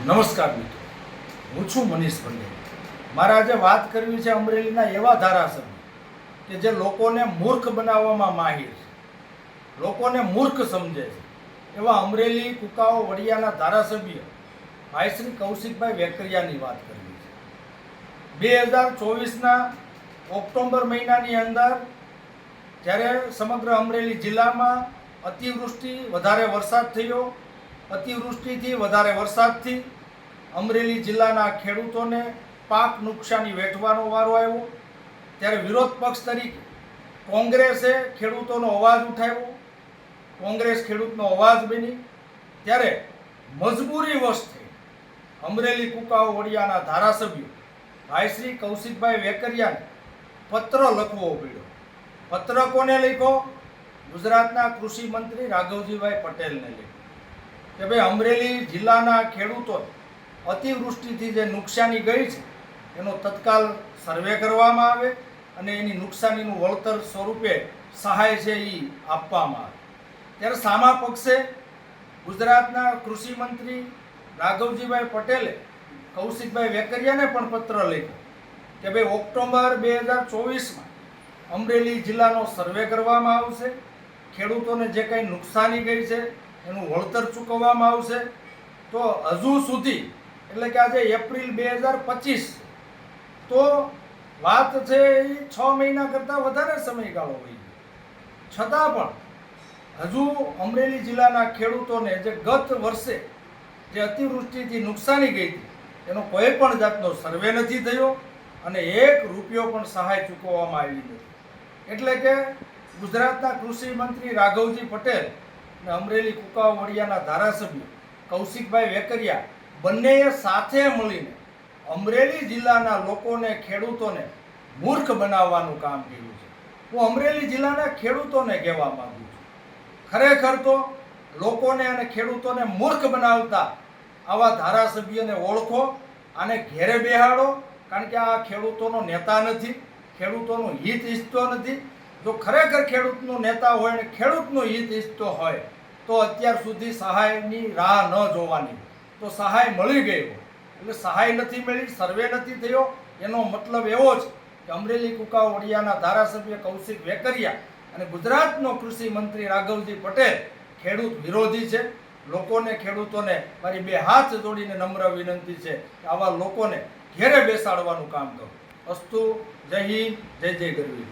નમસ્કાર મિત્રો. હું છું મનીષ પંડે મારે આજે વાત કરવી છે અમરેલીના એવા ધારાસભ્ય કે જે લોકોને મૂર્ખ બનાવવામાં માહિર છે. લોકોને મૂર્ખ સમજે છે. એવા અમરેલી કુકાઓ વડિયાના ધારાસભ્ય ભાઈ શ્રી કૌશિકભાઈ વેકરિયાની વાત કરવી છે. બે હજાર ચોવીસના ઓક્ટોબર મહિનાની અંદર જ્યારે સમગ્ર અમરેલી જિલ્લામાં અતિવૃષ્ટિ વધારે વરસાદ થયો અતિવૃષ્ટિથી વધારે વરસાદથી અમરેલી જિલ્લાના ખેડૂતોને પાક નુકસાની વેઠવાનો વારો આવ્યો. ત્યારે વિરોધ પક્ષ તરીકે કોંગ્રેસે ખેડૂતોનો અવાજ ઉઠાવ્યો. કોંગ્રેસ ખેડૂતનો અવાજ બની. ત્યારે મજબૂરી વસ્તે અમરેલી કુકાઓ વડિયાના ધારાસભ્યો ભાઈ શ્રી કૌશિકભાઈ વેકરિયાને પત્ર લખવો પડ્યો. પત્ર કોને લખ્યો? ગુજરાતના કૃષિ મંત્રી રાઘવજીભાઈ પટેલને લખ્યો. કે ભાઈ અમરેલી જિલ્લાના ખેડૂતો અતિવૃષ્ટિથી જે નુકસાની ગઈ છે, એનો તત્કાલ સર્વે કરવામાં આવે અને એની નુકસાનીનું વળતર સ્વરૂપે સહાય છે એ આપવામાં આવે. ત્યારે સામા પક્ષે ગુજરાતના કૃષિ મંત્રી રાઘવજીભાઈ પટેલે કૌશિકભાઈ વેકરિયાને પણ પત્ર લખ્યો કે ભાઈ ઓક્ટોબર બે હજાર ચોવીસમાં અમરેલી જિલ્લાનો સર્વે કરવામાં આવશે, ખેડૂતોને જે કંઈ નુકસાની ગઈ છે એનું વળતર ચૂકવવામાં આવશે. તો હજુ સુધી, એટલે કે આજે એપ્રિલ બે હજાર પચીસ, તો વાત છે એ છ મહિના કરતાં વધારે સમયગાળો હોય. છતાં પણ, હજુ અમરેલી જિલ્લાના ખેડૂતોને જે ગત વર્ષે જે અતિવૃષ્ટિથી નુકસાની ગઈ હતી, એનો કોઈ પણ જાતનો સર્વે નથી થયો અને એક રૂપિયો પણ સહાય ચૂકવવામાં આવી નથી. એટલે કે ગુજરાતના કૃષિ મંત્રી રાઘવજી પટેલ અને અમરેલી કુકાવ વડિયાના ધારાસભ્ય કૌશિકભાઈ વેકરિયા બંનેએ સાથે મળીને અમરેલી જિલ્લાના લોકોને, ખેડૂતોને મૂર્ખ બનાવવાનું કામ કર્યું છે. હું અમરેલી જિલ્લાના ખેડૂતોને કહેવા માગું છું. ખરેખર તો લોકોને અને ખેડૂતોને મૂર્ખ બનાવતા આવા ધારાસભ્યને ઓળખો આને ઘેરે બેહાડો, કારણ કે આ ખેડૂતોનો નેતા નથી, ખેડૂતોનું હિત ઈચ્છતો નથી જો ખરેખર ખેડૂતનો નેતા હોય અને ખેડૂતનું હિત ઈચ્છતો હોય, તો અત્યાર સુધી સહાયની રાહ ન જોવાની. તો સહાય મળી ગઈ એટલે સહાય નથી મળી, સર્વે નથી થયો. એનો મતલબ એવો જ કે અમરેલી કુકા ઓડિયાના ધારાસભ્ય કૌશિક વેકરિયા અને ગુજરાતનો કૃષિ મંત્રી રાઘવજી પટેલ ખેડૂત વિરોધી છે. લોકોને, ખેડૂતોને મારી બે હાથ જોડીને નમ્ર વિનંતી છે કે આવા લોકોને ઘેરે બેસાડવાનું કામ કરો. અસ્તુ, જય હિન્દ, જય જય ગરવી.